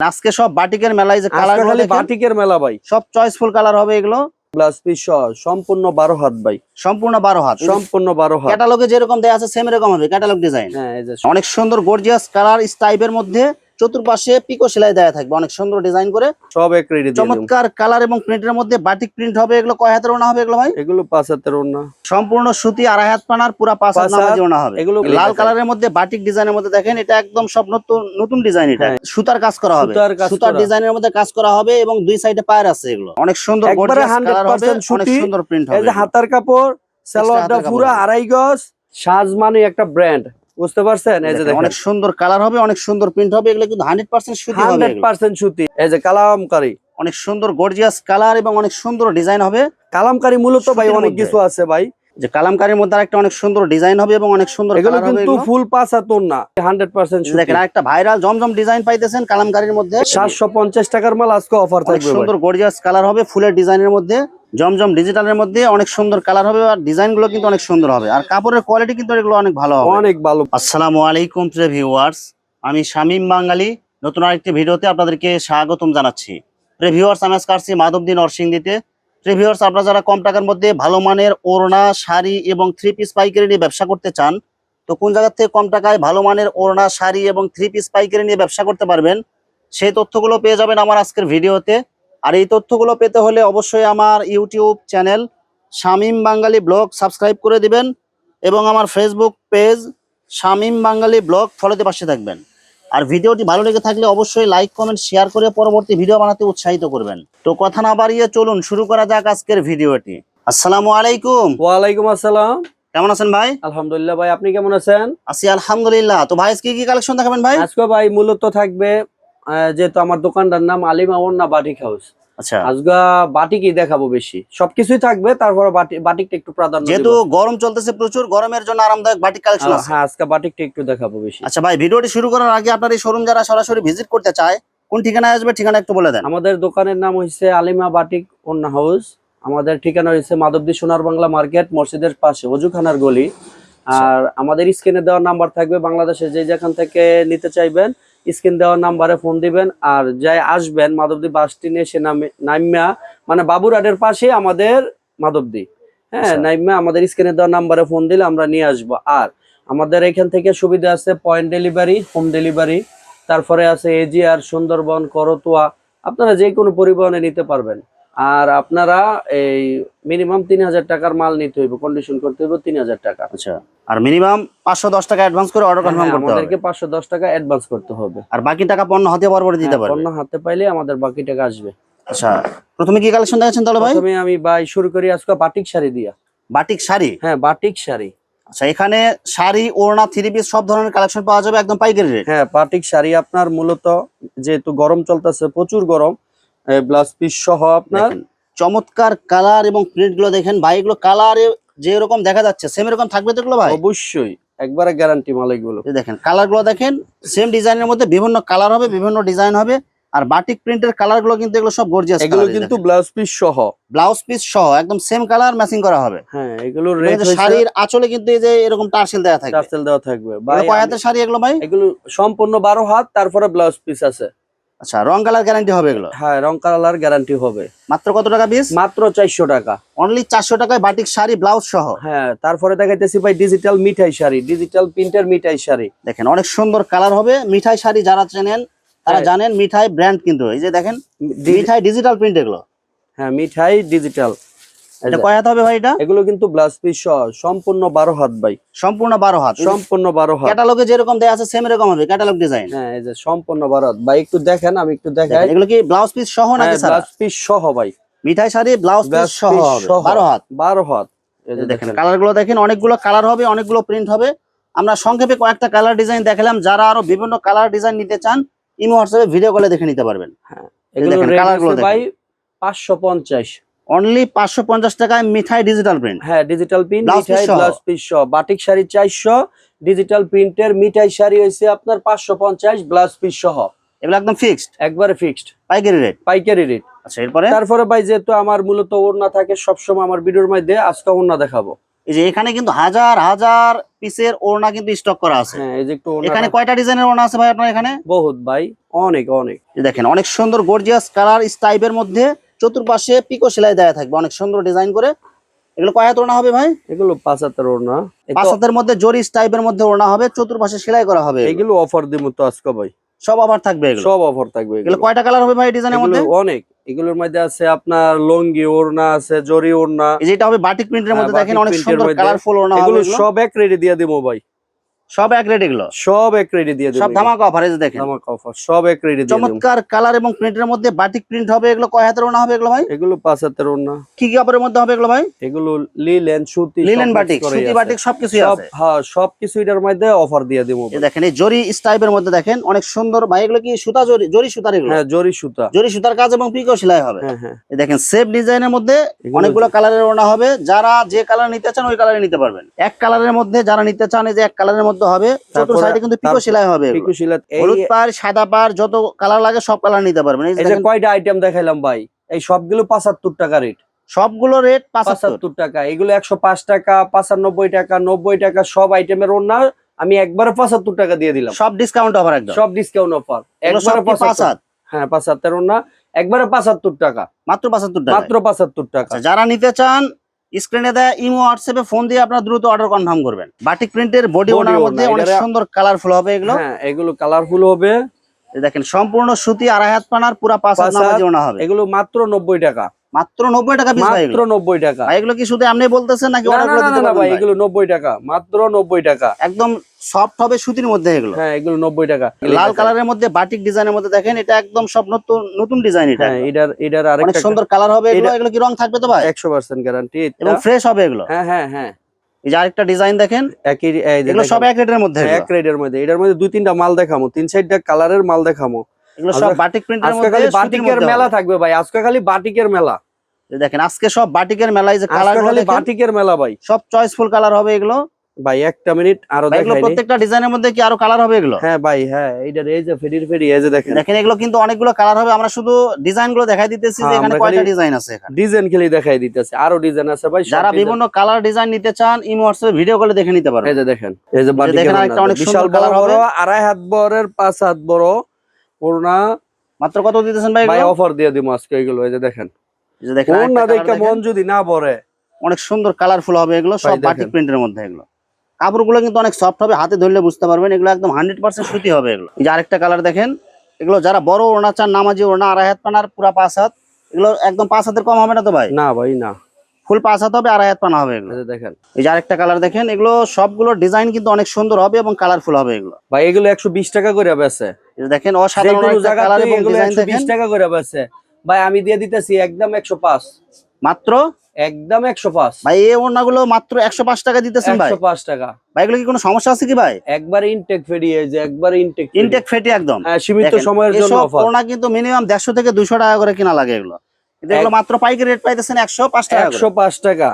আজকে সব বাটিকের মেলায় যে কালার খালি বাটিকের মেলা ভাই। সব চয়েসফুল কালার হবে এগুলো? প্লাস পিস সম্পূর্ণ বারো হাত ভাই। সম্পূর্ণ বারো হাত। সম্পূর্ণ বারো হাত। ক্যাটালগে যেরকম দেয়া আছে সেম এরকম হবে ক্যাটালগ ডিজাইন হ্যাঁ এই যে অনেক সুন্দর গর্জিয়াস কালার স্টাইপের মধ্যে চতুর্পাশে পিকো সেলাই দেয়া থাকবে। অনেক সুন্দর ডিজাইন করে। সব এক চমৎকার কালার এবং প্রিন্টের মধ্যে বাটিক প্রিন্ট হবে। এগুলো কয় হাতের ওনা হবে এগুলো ভাই? এগুলো পাঁচ হাতের ওড়না। সম্পূর্ণ সুতি আড়াই হাত পানার পুরা পাঁচ হাত নামাজি ওনা হবে। এগুলো লাল কালারের মধ্যে বাটিক ডিজাইনের মধ্যে দেখেন এটা একদম সব নতুন নতুন ডিজাইন এটা। হ্যাঁ। সুতার কাজ করা হবে। সুতার ডিজাইনের মধ্যে কাজ করা হবে এবং দুই সাইডে পায়ের আছে এগুলো। অনেক সুন্দর কালার হবে অনেক সুন্দর প্রিন্ট এই হবে যে হাতার কাপড় সালোয়ারটা পুরো আড়াই গজ। সাজ মানে একটা ব্র্যান্ড বুঝতে পারছেন? এই যে দেখেন, অনেক সুন্দর কালার হবে অনেক সুন্দর প্রিন্ট হবে এগুলো কিন্তু হান্ড্রেড পার্সেন্ট সুতি হবে। পার্সেন্ট সুতি। এই যে কালামকারী। অনেক সুন্দর গর্জিয়াস কালার এবং অনেক সুন্দর ডিজাইন হবে। কালামকারী মূলত ভাই অনেক কিছু আছে ভাই। যে কালামকারীর মধ্যে একটা অনেক সুন্দর ডিজাইন হবে এবং অনেক সুন্দর এগুলো কালার হবে কিন্তু ফুল পাঁচ হাতর না হান্ড্রেড পার্সেন্ট দেখেন আরেকটা ভাইরাল জমজম ডিজাইন পাইতেছেন কালামকারীর মধ্যে। সাতশো পঞ্চাশ টাকার মাল আজকে অফার থাকবে। সুন্দর গর্জিয়াস কালার হবে ফুলের ডিজাইনের মধ্যে জমজম ডিজিটালের মধ্যে অনেক সুন্দর কালার হবে আর ডিজাইনগুলো কিন্তু অনেক সুন্দর হবে। আর কাপড়ের কোয়ালিটি কিন্তু এগুলো অনেক ভালো হবে। অনেক ভালো। আসসালামু আলাইকুম প্রিয় ভিউয়ার্স আমি শামীম বাঙালি নতুন আরেকটি ভিডিওতে আপনাদেরকে স্বাগতম জানাচ্ছি। প্রিয় ভিউয়ার্স আমি আজকে আসছি মাধবদী নরসিংদীতে। ভিউয়ার্স আপনারা যারা কম টাকার মধ্যে ভালো মানের ওড়না, শাড়ি এবং থ্রি পিস পাইকারি নিয়ে ব্যবসা করতে চান, তো কোন জায়গা থেকে কম টাকায় ভালো মানের ওড়না, শাড়ি এবং থ্রি পিস পাইকারি নিয়ে ব্যবসা করতে পারবেন, সেই তথ্যগুলো পেয়ে যাবেন আমার আজকের ভিডিওতে। আর এই তথ্যগুলো পেতে হলে অবশ্যই আমার YouTube channel Shamim Bangali blog subscribe করে দিবেন এবং আমার Facebook page Shamim Bangali blog ফলোতে পাশে থাকবেন। আর ভিডিওটি ভালো লেগে থাকলে অবশ্যই লাইক কমেন্ট শেয়ার করে পরবর্তী ভিডিও বানাতে উৎসাহিত করবেন। তো কথা না বাড়িয়ে চলুন শুরু করা যাক আজকের ভিডিওটি। আসসালামু আলাইকুম। ওয়ালাইকুম আসসালাম। কেমন আছেন ভাই? আলহামদুলিল্লাহ ভাই আপনি কেমন আছেন? আছি আলহামদুলিল্লাহ। তো ভাই কি কি কালেকশন দেখাবেন ভাই? আজকে ভাই মূলত থাকবে যেহেতু আমার দোকানটার নাম আলিমা না বাটিক হাউস। আজকে বাটিকই দেখাবো বেশি? সবকিছুই থাকবে তারপরে বাটিকটা একটু প্রাধান্য যেহেতু গরম চলতেছে প্রচুর গরমের জন্য আরামদায়ক বাটিক কালেকশন আছে। হ্যাঁ আজকে বাটিকটা একটু দেখাবো বেশি। আচ্ছা ভাই ভিডিওটি শুরু করার আগে আপনার এই শোরুম যারা সরাসরি ভিজিট করতে চায় কোন ঠিকানায় আসবে ঠিকানা একটু বলে দেন। আমাদের দোকানের নাম হচ্ছে আলিমা বাটিক ওন্না হাউস। আমাদের ঠিকানা হচ্ছে মাধবদী সোনার বাংলা মার্কেট মসজিদের পাশে অজুখানার গলি। আর আমাদের স্ক্রিনে দেওয়ার নাম্বার থাকবে বাংলাদেশে যে যেখান থেকে নিতে চাইবেন স্ক্রিন দেওয়ার নাম্বারে ফোন দিবেন আর যাই আসবেন মাধবদী বাস নিয়ে সে নামে নাইমা মানে বাবুরহাটের পাশে আমাদের মাধবদী। হ্যাঁ আচ্ছা। নাইমা আমাদের স্ক্রিনে দেওয়ার নাম্বারে ফোন দিলে আমরা নিয়ে আসব। আর আমাদের এখান থেকে সুবিধা আছে পয়েন্ট ডেলিভারি হোম ডেলিভারি তারপরে আছে এজিআর সুন্দরবন করতোয়া আপনারা যে কোনো পরিবহনে নিতে পারবেন। আর আপনারা এই মিনিমাম তিন হাজার টাকার মাল নিতে হইব কন্ডিশন করতে হইব তিন হাজার টাকা। আচ্ছা আর মিনিমাম পাঁচশো দশ টাকা অ্যাডভান্স করে অর্ডার কনফার্ম হ্যাঁ, করতে হবে। আমাদেরকে পাঁচশো দশ টাকা অ্যাডভান্স করতে হবে। আর বাকি টাকা পণ্য হাতে পরপরে দিতে হ্যাঁ, পারবে। পণ্য হাতে পাইলে আমাদের বাকি টাকা আসবে। আচ্ছা প্রথমে কি কালেকশন দেখাচ্ছেন তাহলে ভাই? প্রথমে আমি ভাই শুরু করি আজকে বাটিক শাড়ি দিয়া। বাটিক শাড়ি? হ্যাঁ বাটিক শাড়ি। আচ্ছা এখানে শাড়ি ওড়না থ্রি পিস সব ধরনের কালেকশন পাওয়া যাবে একদম পাইকারি রেট হ্যাঁ বাটিক শাড়ি আপনার মূলত যেহেতু গরম চলতেছে প্রচুর গরম ব্লাউজ পিস সহ আপনার চমৎকার কালার এবং প্রিন্টগুলো দেখেন। ভাই এগুলো কালারে যে রকম দেখা যাচ্ছে সেম এরকম থাকবে তো ভাই? অবশ্যই। একবারে গ্যারান্টি মাল এগুলো। দেখেন কালারগুলো দেখেন সেম ডিজাইনের মধ্যে বিভিন্ন কালার হবে বিভিন্ন ডিজাইন হবে। আর বাটিক প্রিন্টের কালারগুলো কিন্তু এগুলো সব গর্জিয়াস এগুলো কিন্তু ব্লাউজ পিস সহ। ব্লাউজ পিস সহ একদম সেম কালার ম্যাচিং করা হবে। হ্যাঁ এগুলো রেট শাড়ির আঁচলে কিন্তু এই যে এরকম টার্সেল দেওয়া থাকে টার্সেল দেওয়া থাকবে। ভাই কয় হাতের শাড়ি এগুলো ভাই? এগুলো সম্পূর্ণ বারো হাত তারপরে ব্লাউজ পিস আছে। আচ্ছা রং কালার গ্যারান্টি হবে এগুলো? হ্যাঁ রং কালার গ্যারান্টি হবে। মাত্র কত টাকা পিস মাত্র চারশো টাকা। অনলি চারশো টাকায় বাটিক শাড়ি ব্লাউজ সহ? হ্যাঁ তারপরে দেখাইতেছি ভাই ডিজিটাল মিঠাই শাড়ি ডিজিটাল প্রিন্টের মিঠাই শাড়ি। দেখেন অনেক সুন্দর কালার হবে। মিঠাই শাড়ি যারা চেনেন তারা হ্যাঁ। জানেন মিঠাই ব্র্যান্ড কিন্তু। এই যে দেখেন মিঠাই ডিজিটাল প্রিন্ট এগুলো। হ্যাঁ মিঠাই ডিজিটাল এটা কয় হাত হবে ভাই এটা? এগুলো কিন্তু ব্লাউজ পিস সম্পূর্ণ বারো হাত ভাই। সম্পূর্ণ বারো হাত। সম্পূর্ণ বারো হাত। ক্যাটালগে যেরকম দেয়া আছে সেম এরকম হবে ক্যাটালগ ডিজাইন হ্যাঁ এই যে সম্পূর্ণ বারো হাত। ভাই একটু দেখেন আমি একটু দেখাই। এগুলো কি ব্লাউজ পিস সহ নাকি স্যার ব্লাউজ পিস সহ ভাই। মিঠাই শাড়ি ব্লাউজ পিস সহ পিস হবে সহ। বারো হাত। বারো হাত। এই যে দেখেন দেখেন। কালারগুলো দেখেন অনেকগুলো কালার হবে অনেকগুলো প্রিন্ট হবে। আমরা সংক্ষেপে কয়েকটা কালার ডিজাইন দেখালাম। যারা আরও বিভিন্ন কালার ডিজাইন নিতে চান ইমো হোয়াটসঅ্যাপে ভিডিও কলে দেখে নিতে পারবেন। এগুলো দেখেন, রেট colour গুলো ভাই পাঁচশো পঞ্চাশ। অনলি পাঁচশো পঞ্চাশ টাকায় মিঠাই ডিজিটাল প্রিন্ট হ্যাঁ ডিজিটাল প্রিন্ট মিঠাই। ব্লাউজ পিস সহ। বাটিক শাড়ি চারশো ডিজিটাল প্রিন্টের মিঠাই শাড়ি হয়েছে আপনার পাঁচশো পঞ্চাশ ব্লাউজ পিস সহ। এগুলো একদম ফিক্সড একবারে ফিক্সড পাইকারি রেট পাইকারি রেট আচ্ছা এরপরে? তারপরে ভাই যেহেতু আমার মূলত ওড়না থাকে সবসময় আমার ভিডিওর মধ্যে আজকে ওড়না দেখাবো। এই যে এখানে কিন্তু হাজার হাজার পিসের ওড়না কিন্তু স্টক করা আছে। হ্যাঁ এই যে একটু এখানে কয়টা ডিজাইনের ওড়না আছে ভাই আপনার এখানে? বহুত ভাই অনেক অনেক। দেখেন অনেক সুন্দর গর্জিয়াস কালার স্টাইপের মধ্যে চতুর্পাশে পিকো সেলাই দেওয়া থাকবে। অনেক সুন্দর ডিজাইন করে। এগুলো কয় হাত ওড়না হবে ভাই? এগুলো পাঁচ হাতের ওড়না। পাঁচ হাতের মধ্যে জরি টাইপের মধ্যে ওড়না হবে চতুর্পাশে সেলাই করা হবে। এগুলো। অফার দিব তো আজকে ভাই। সব আবার থাকবে এগুলো? সব অফার থাকবে এগুলো। কয়টা কালার হবে ভাই ডিজাইনের মধ্যে? অনেক। এগুলোর মধ্যে আছে আপনার লঙ্গি ওড়না আছে জরি ওড়না। এই যেটা হবে বাটিক প্রিন্টের হ্যাঁ, মধ্যে দেখেন অনেক সুন্দর কালারফুল ওড়না এগুলো। সব এক রেডি দিয়ে দিব ভাই। সব এক রেট এগুলো? সব এক রেডি দিয়ে দিব সব ধামাকা অফার এই দেখেন। ধামাকা অফার সব এক রেডি দিয়ে চমৎকার কালার এবং প্রিন্টের মধ্যে বাটিক প্রিন্ট হবে এগুলো কয় হাতের ওড়না হবে এগুলো ভাই? এগুলো পাঁচ হাতের ওড়না। কি কি কাপড়ের মধ্যে হবে এগুলো ভাই? এগুলো লিলেন সুতি লিলেন বাটিক সুতি। বাটিক সবকিছুই সব আছে। হ্যাঁ সব কিছু এটার মধ্যে অফার দিয়ে দিব। দেখেন এই জরি স্টাইপের মধ্যে দেখেন অনেক সুন্দর ভাই। এগুলো কি সুতা জরি জরি সুতার এগুলো? হ্যাঁ জরি সুতা। জরি সুতার কাজ এবং পিকো সেলাই হবে। হ্যাঁ হ্যাঁ। এই দেখেন সেফ ডিজাইনের মধ্যে অনেকগুলো কালারের ওনা হবে। যারা যে কালার নিতে চান ওই কালারে নিতে পারবেন। এক কালারের মধ্যে যারা নিতে চান এই যে এক কালারের মধ্যে হবে চতুর সাইডে কিন্তু পিকো সেলাই হবে। পিকু এই হলুদ পাড় সাদা পাড় যত কালার লাগে সব কালার নিতে পারবেন। এই যে কয়টা আইটেম দেখাইলাম ভাই? এই সবগুলো পাঁচাত্তর টাকা রেট সবগুলো রেট পাঁচাত্তর। পাঁচাত্তর টাকা। এগুলো একশো পাঁচ টাকা পাঁচানব্বই টাকা নব্বই টাকা সব আইটেমের ওড়না আমি একবারে পঁচাত্তর টাকা দিয়ে দিলাম। সব ডিসকাউন্ট অফার একদম। সব ডিসকাউন্ট অফার একবারে কি পাঁচ পঁচাত্তর? হাত হ্যাঁ পাঁচাত্তর ওড়না। একবারে পাঁচাত্তর টাকা। মাত্র পাঁচাত্তর টাকা মাত্র পাঁচাত্তর টাকা। আচ্ছা, যারা নিতে চান স্ক্রিনে দেয় ইমো হোয়াটসঅ্যাপে ফোন দিয়ে আপনারা দ্রুত অর্ডার কনফার্ম করবেন। বাটিক প্রিন্টের বডি ওনার মধ্যে অনেক সুন্দর কালারফুল হবে এগুলো। হ্যাঁ এগুলো কালারফুল হবে। এই দেখেন সম্পূর্ণ সুতি আড়াই হাত পানার পুরো পাঁচ হাত ওনা হবে। এগুলো মাত্র নব্বই টাকা। মাত্র নব্বই টাকা পিস ভাই মাত্র এগুলো নব্বই টাকা। এগুলো কি শুধু আপনি বলতেছেন নাকি অর্ডার করে দিতে পারবেন ভাই ভাই? এগুলো নব্বই টাকা মাত্র নব্বই টাকা। একদম সফট হবে সুতির মধ্যে এগুলো। হ্যাঁ এগুলো নব্বই টাকা। লাল কালারের মধ্যে বাটিক ডিজাইনের মধ্যে দেখেন এটা একদম সব নতুন নতুন ডিজাইন এটা। হ্যাঁ এটার এটার অনেক সুন্দর কালার হবে এগুলো এগুলো কি রং থাকবে তো ভাই? একশো পার্সেন্ট গ্যারান্টি এবং ফ্রেশ হবে এগুলো। হ্যাঁ হ্যাঁ হ্যাঁ। এই যে আরেকটা ডিজাইন দেখেন একই এই এগুলো সব দেখাবো। এক রেটের মধ্যে হ্যাঁ। এক মধ্যে। এটার মধ্যে দুই তিনটা মাল দেখামো। তিন চারটা কালারের মাল দেখামো। এগুলো সব বাটিক প্রিন্টের মধ্যে বাটিকের মেলা থাকবে ভাই আজকে খালি বাটিকের মেলা। দেখেন আজকে সব বাটিকের মেলায় যে কালার খালি বাটিকের মেলা ভাই। সব চয়েসফুল কালার হবে এগুলো। ভাই একটা মিনিট আরও এগুলো প্রত্যেকটা ডিজাইনের মধ্যে কি আরও কালার হবে এগুলো? হ্যাঁ ভাই হ্যাঁ এইটার এই যে ফেরির ফেরি এই যে দেখেন। দেখেন এগুলো কিন্তু অনেকগুলো কালার হবে। আমরা শুধু ডিজাইনগুলো দেখাই দিতেছি যে হ্যাঁ, এখানে কয়টা ডিজাইন আছে এখানে। ডিজাইন খেলি দেখাই দিতেছে। আরও ডিজাইন আছে ভাই যারা বিভিন্ন কালার ডিজাইন নিতে চান ইমো হোয়াটসঅ্যাপে ভিডিও কলে দেখে নিতে পারবেন এই যে দেখেন এই যে দেখেন ওড়না, অনেক বিশাল বড় হবে। আড়াই হাত বড়ের পাঁচ হাত বড়। ওড়না মাত্র কত দিতেছেন ভাই ভাই? অফার দিয়ে দিব আজকে এগুলো এই যে দেখেন। ওড়না দেখে মন যদি না অনেক সুন্দর কালারফুল হবে এগুলো সব বাটিক প্রিন্টের মধ্যে এগুলো। কাপড়গুলো কিন্তু অনেক সফট হবে হাতে ধরলে বুঝতে পারবেন এগুলো একদম হান্ড্রেড পার্সেন্ট সুতি হবে এগুলো। যে আরেকটা কালার দেখেন এগুলো যারা বড় ওড়না চান নামাজি ওড়না আড়াই হাত পানার পুরা পাঁচ হাত এগুলো একদম পাঁচ হাতের কম হবে না তো ভাই? না ভাই না। ফুল পাঁচ হাত হবে আড়াই হাত পানা হবে এগুলো। দেখেন। এই যে আরেকটা কালার দেখেন এগুলো সবগুলো ডিজাইন কিন্তু অনেক সুন্দর হবে এবং কালারফুল হবে এগুলো। ভাই এগুলো একশো বিশ টাকা করে বেছে দেখেন অসাধারণ একটা কালার এবং ডিজাইন দেখেন বিশ টাকা করে বেছে ভাই আমি দিয়ে দিতেছি একদম একশো পাঁচ। মাত্র? একদম একশো পাঁচ। ভাই এই ওড়নাগুলো মাত্র একশো পাঁচ টাকা দিতেছেন ভাই। একশো পাঁচ টাকা। ভাই এগুলো কি কোনো সমস্যা আছে কি ভাই? একবার ইনটেক ফেরি এই যে একবার ইনটেক ইনটেক ফেটি একদম। হ্যাঁ সীমিত সময়ের জন্য অফার ওড়না কিন্তু মিনিমাম দেড়শো থেকে দুশো টাকা করে কিনা লাগে এগুলো। এগুলো মাত্র পাইকারি রেট পাইতেছেন একশো পাঁচ টাকা করে। একশো পাঁচ টাকা।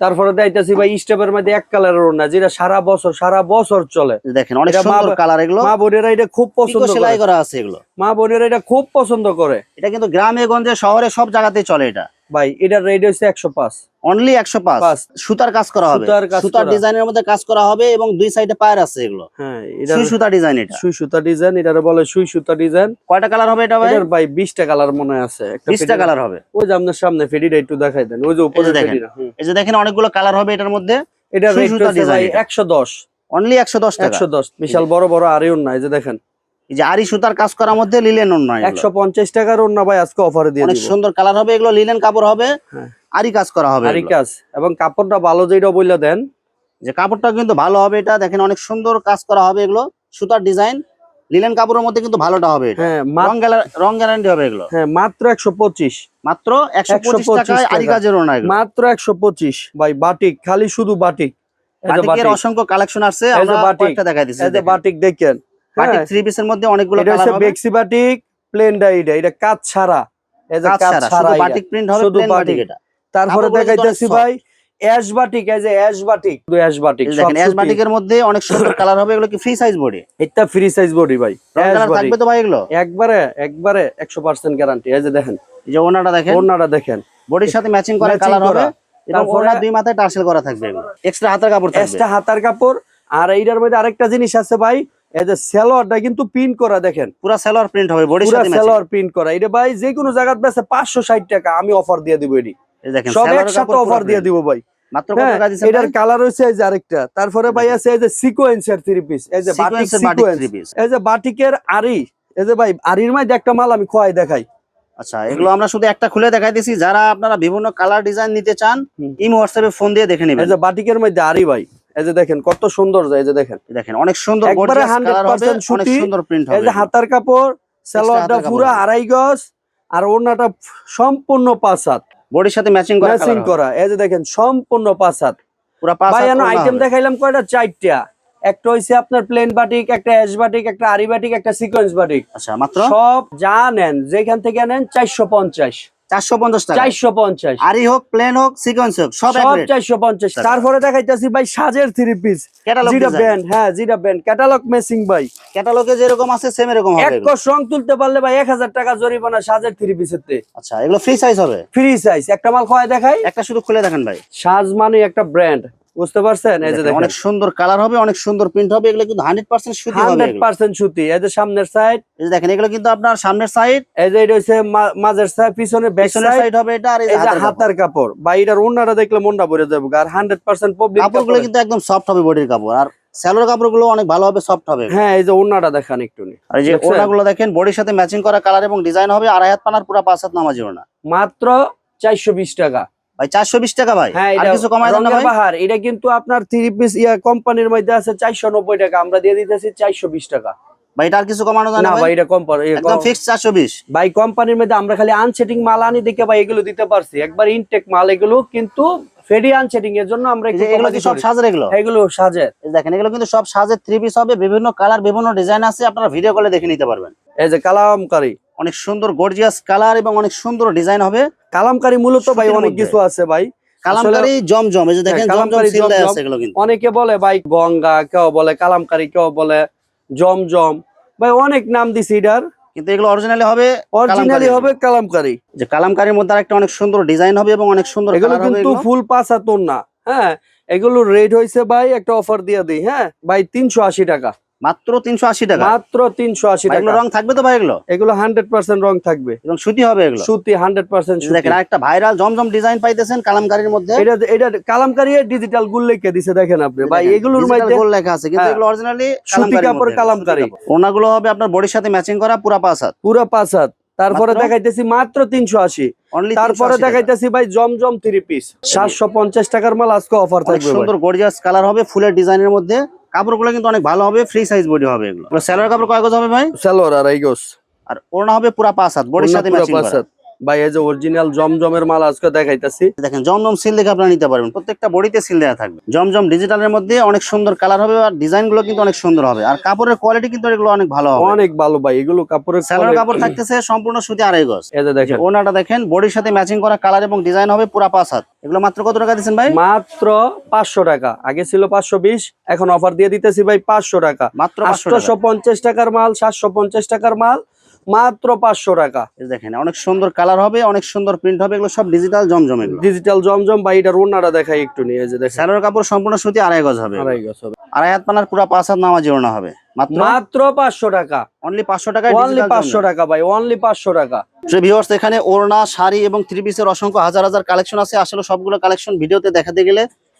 তারপরে দেখতেছি ভাই স্টেপের মধ্যে এক কালারের ওড়না যেটা সারা বছর সারা বছর চলে। দেখেন অনেক সুন্দর কালার এগুলো। মা বোনেরা এটা খুব পছন্দ পছন্দ সেলাই করা আছে এগুলো। মা বোনেরা এটা খুব পছন্দ করে। এটা কিন্তু গ্রামে গঞ্জে শহরে সব জায়গাতেই চলে এটা। ভাই এটার রেট হচ্ছে একশো পাঁচ। অনলি একশো পাঁচ। সুতার কাজ করা হবে? সুতার। ডিজাইনের মধ্যে কাজ করা হবে এবং দুই সাইডে পায়ের আছে এগুলো? হ্যাঁ সুই সুতা ডিজাইন এটা? সুই সুতা ডিজাইন এটার বলে সুই সুতা ডিজাইন কয়টা কালার হবে এটা ভাই? ভাই বিশটা কালার মনে আছে। একটা বিশটা কালার হবে। ওই যে আপনার সামনে ফেডিটা একটু দেখাই দেন। ওই যে উপরে দেখেন। এই যে দেখেন অনেকগুলো কালার হবে এটার মধ্যে? এটা। রেট। একশো দশ। অনলি একশো দশ একশো দশ। বিশাল বড় বড় আরিয়ন না এই যে দেখেন। এই যে আরি সুতার কাজ করার মধ্যে লিলেন একশো পঞ্চাশ টাকার অন্য ভাই আজকে অফারে দিয়ে অনেক সুন্দর কালার হবে এগুলো লিলেন কাপড় হবে হ্যাঁ। আরি কাজ করা হবে আরি কাজ। এবং কাপড়টা ভালো যেটা বললে দেন। যে কাপড়টা কিন্তু ভালো হবে এটা দেখেন অনেক সুন্দর কাজ করা হবে এগুলো সুতার ডিজাইন লিলেন কাপড়ের মধ্যে কিন্তু ভালোটা হবে হ্যাঁ রং গ্যারান্টি হবে এগুলো। হ্যাঁ মাত্র একশো পঁচিশ। মাত্র একশো পঁচিশ টাকায় আরি কাজের ওনা মাত্র একশো পঁচিশ। ভাই বাটিক খালি শুধু বাটিক বাটিকের অসংখ্য কালেকশন যে আমরা বাটিক। কয়েকটা দেখাই দিচ্ছি যে বাটিক দেখেন। বাটিক হ্যাঁ, থ্রি পিসের মধ্যে অনেকগুলো কালার হবে। বেক্সি বাটিক প্লেন ডাইটা এটা কাজ ছাড়া। যে কাজ ছাড়া। বাটিক প্রিন্ট হবে শুধু প্লেন বাটিক। বাটিক। এটা। তারপরে দেখাইতেছি ভাই অ্যাশ বাটিক যে অ্যাশ বাটিক শুধু অ্যাশ বাটিক দেখেন অ্যাশ বাটিকের মধ্যে অনেক সুন্দর কালার হবে এগুলো কি ফ্রি সাইজ বডি এটা ফ্রি সাইজ বডি ভাই কালার থাকবে তো ভাই এগুলো? একবারে একবারে একশো পার্সেন্ট গ্যারান্টি এই যে দেখেন এই যে ওনাটা দেখেন। ওড়নাটা দেখেন। বডির সাথে ম্যাচিং করা কালার হবে। এবং তারপরে দুই মাথায় টার্সেল করা থাকবে এক্সট্রা হাতের কাপড় থাকবে। এক্সট্রা হাতার কাপড়। আর এইটার মধ্যে আরেকটা জিনিস আছে ভাই এই যে সেলোয়ারটা কিন্তু পিন করা দেখেন। পুরো সালোয়ার প্রিন্ট হবে সাথে সেলোয়ার প্রিন্ট করা। এটা ভাই যে কোনো জায়গায় বেচে পাঁচশো ষাট টাকা আমি অফার দিয়ে দিব এটি। দেখেন সব একসাথে অফার দিয়ে দিব ভাই। মাত্র কত হ্যাঁ টাকা দিছেন এটার কালার হচ্ছে এই যে আরেকটা। তারপরে ভাই আছে এই যে সিকোয়েন্সের থ্রি পিস এই যে বাটিক সিকোয়েন্স এই যে বাটিকের আরি এই যে ভাই আরির মধ্যে একটা মাল আমি খোয়াই দেখাই। আচ্ছা এগুলো আমরা শুধু একটা খুলে দেখাই দিছি। যারা আপনারা বিভিন্ন কালার ডিজাইন নিতে চান। ইমো হোয়াটসঅ্যাপে ফোন দিয়ে দেখে নেবেন। এই যে বাটিকের মধ্যে আরি ভাই। এই যে দেখেন কত সুন্দর এই যে দেখেন। দেখেন অনেক সুন্দর একবারে গর্জিয়াস কালার হবে 100% সুতি। সুন্দর প্রিন্ট এই যে হাতার কাপড় সালোয়ারটা পুরো। আড়াই গজ আর ওড়নাটা সম্পূর্ণ পাঁচ হাত। বডির সাথে ম্যাচিং করা ম্যাচিং করা এই যে দেখেন সম্পূর্ণ পাঁচ হাত। পুরো পাঁচ হাত আইটেম দেখাইলাম কয়টা? চারটা। একটা হইছে আপনার প্লেন বাটিক একটা অ্যাশ বাটিক একটা আরি বাটিক একটা সিকোয়েন্স বাটিক আচ্ছা মাত্র? সব যা নেন যেখান থেকে নেন চারশো পঞ্চাশ। টাকা। আরই হোক প্লেন হোক সিকোয়েন্স হোক সব। তারপরে দেখাইতেছি ভাই সাজের থ্রি পিস ক্যাটালগ জিরা ব্যান্ড হ্যাঁ জিরা ব্যান্ড ক্যাটালগ মেসিং ভাই। ক্যাটালগে যেরকম আছে সেম এরকম হবে। এক এগুলো। কষ রং তুলতে পারলে ভাই এক হাজার টাকা জরিমানা সাজের থ্রি পিসের আচ্ছা এগুলো ফ্রি সাইজ হবে? ফ্রি সাইজ একটা মাল খোয়া দেখায় একটা শুধু খুলে দেখেন ভাই। সাজ মানে একটা ব্র্যান্ড বুঝতে পারছেন? এই যে দেখেন, অনেক সুন্দর কালার হবে অনেক সুন্দর প্রিন্ট হবে এগুলো কিন্তু হান্ড্রেড পার্সেন্ট সুতি হবে হান্ড্রেড এগুলো। পার্সেন্ট সুতি। এই যে সামনের সাইড এই যে দেখেন এগুলো কিন্তু আপনার সামনের সাইড এই যে এটা হচ্ছে মা- মাঝের সাইড পিছনে ব্যাক সাইড হবে এটা আর এই যে হাতের কাপড়। বা এটার ওনারা দেখলে মনটা ভরে যাবে। আর হান্ড্রেড পার্সেন্ট পাবলিক কাপড়গুলো কিন্তু একদম সফট হবে বডির কাপড়। আর স্যালোর কাপড়গুলো অনেক ভালো হবে সফট হবে। হ্যাঁ এই যে ওনাটা দেখান একটু আর এই যে? ওড়নাগুলো দেখেন বডির সাথে ম্যাচিং করা কালার এবং ডিজাইন হবে আড়াই হাত পানার পুরো পাঁচ হাত নামাজি ওড়না। মাত্র চারশো বিশ টাকা। ভাই চারশো বিশ টাকা ভাই। হ্যাঁ আর কিছু কমায় দেন না ভাই? বাহার এটা কিন্তু আপনার পিস ইয়া কোম্পানির মধ্যে আছে চারশো নব্বই টাকা আমরা দিয়ে দিতেছি চারশো বিশ টাকা। ভাই এটা আর কিছু কমানো যায় না না ভাই? ভাই এটা একদম ফিক্স ভাই কোম্পানির মধ্যে আমরা খালি আনসেটিং মাল আনি দেখে ভাই এগুলো দিতে পারছি। একবার ইনটেক মাল এগুলো কিন্তু আনসেটিং এর জন্য আমরা এগুলো সব। সাজের এগুলো? এগুলো সাজে দেখেন এগুলো কিন্তু সব সাজের থ্রি পিস হবে বিভিন্ন কালার বিভিন্ন ডিজাইন আছে আপনারা ভিডিও কলে দেখে নিতে পারবেন। এই যে কালামকারি। অনেক সুন্দর গর্জিয়াস কালার এবং অনেক সুন্দর ডিজাইন হবে। কালামকারি মূলত ভাই অনেক কিছু আছে ভাই। কালামকারি জমজম এই যে দেখেন হ্যাঁ, জমজম কালামকারী। আছে এগুলো কিন্তু। অনেকে বলে ভাই গঙ্গা কেউ বলে কালামকারি কেউ বলে জমজম। ভাই অনেক নাম দিছি এটার। কিন্তু এগুলো অরিজিনালি হবে অরিজিনালি হবে কালামকারি। যে কালামকারির মধ্যে আরেকটা অনেক সুন্দর ডিজাইন হবে এবং অনেক সুন্দর এগুলো কিন্তু ফুল পাঁচা তোর না হ্যাঁ এগুলো রেট হয়েছে ভাই একটা অফার দিয়ে দিই। হ্যাঁ ভাই তিনশো আশি টাকা। মাত্র তিনশো আশি টাকা? মাত্র তিনশো আশি টাকা। রং থাকবে তো ভাই এগুলো? এগুলো হান্ড্রেড পার্সেন্ট রং থাকবে। এবং সুতি হবে এগুলো? সুতি হান্ড্রেড পার্সেন্ট দেখেন আরেকটা ভাইরাল জমজম ডিজাইন পাইতেছেন কালামকারির মধ্যে। এটা এটা কালামকারি ডিজিটাল গুল লিখে দিছে দেখেন আপনি। ভাই এগুলোর মধ্যে gold লেখা আছে কিন্তু হ্যাঁ, এগুলো অরিজিনালি সুতি কাপড় কালামকারী। ওনাগুলো হবে আপনার বডির সাথে ম্যাচিং করা পুরা পাঁচ হাত। পুরো পাঁচ হাত। তারপরে দেখাইতেছি মাত্র তিনশো আশি। অনলি তারপরে দেখাইতেছি ভাই জমজম থ্রি পিস সাতশো পঞ্চাশ টাকার মাল আজকে অফার থাকবে সুন্দর গর্জিয়াস কালার হবে ফুলের ডিজাইনের মধ্যে। কাপড়গুলো কিন্তু অনেক ভালো হবে ফ্রি সাইজ বডি হবে এগুলো। স্যালোয়ার কাপড় কয় গজ হবে ভাই? সালোয়ার আর গজ। আর ওড়না হবে পুরা পাঁচ হাত বডির সাথে ম্যাচিং করা। ভাই এই যে অরিজিনাল জমজমের মাল আজকে দেখাইতাছি। দেখেন জমজম সিল দেখে আপনারা নিতে পারবেন। প্রত্যেকটা বডিতে সিল দেওয়া থাকবে। জমজম ডিজিটালের মধ্যে অনেক সুন্দর কালার হবে আর ডিজাইনগুলো কিন্তু অনেক সুন্দর হবে। আর কাপড়ের কোয়ালিটি কিন্তু এগুলো অনেক ভালো হবে। অনেক ভালো ভাই এগুলো কাপড়ের স্যালোয়ার কাপড় থাকতেছে সম্পূর্ণ সুতি আড়াই গজ। এই যে দেখেন। ওনাটা দেখেন বডির সাথে ম্যাচিং করা কালার এবং ডিজাইন হবে পুরা পাঁচ হাত। এগুলো মাত্র কত টাকা দিচ্ছেন ভাই? মাত্র পাঁচশো টাকা। আগে ছিল পাঁচশো বিশ এখন অফার দিয়ে দিতেছি ভাই পাঁচশো টাকা। মাত্র আটশোশো পঞ্চাশ টাকার মাল সাতশো পঞ্চাশ টাকার মাল মাত্র পাঁচশো টাকা। দেখেন অনেক সুন্দর কালার হবে অনেক সুন্দর প্রিন্ট হবে এগুলো সব ডিজিটাল জমজম ডিজিটাল জমজম বা এটার ওনারা দেখাই একটু নিয়ে যে দেখেন। স্যালোয়ার কাপড় সম্পূর্ণ সুতি আড়াই গজ হবে। আড়াই গজ হবে। আড়াই হাত পানার পুরা পাঁচ হাত নামাজি হবে। মাত্র? পাঁচশো টাকা। অনলি পাঁচশো টাকায় অনলি পাঁচশো টাকা ভাই অনলি পাঁচশো টাকা। ভিউয়ার্স এখানে ওড়না শাড়ি এবং থ্রি পিসের অসংখ্য হাজার হাজার কালেকশন আছে। আসলে সবগুলো কালেকশন ভিডিওতে দেখাতে গেলে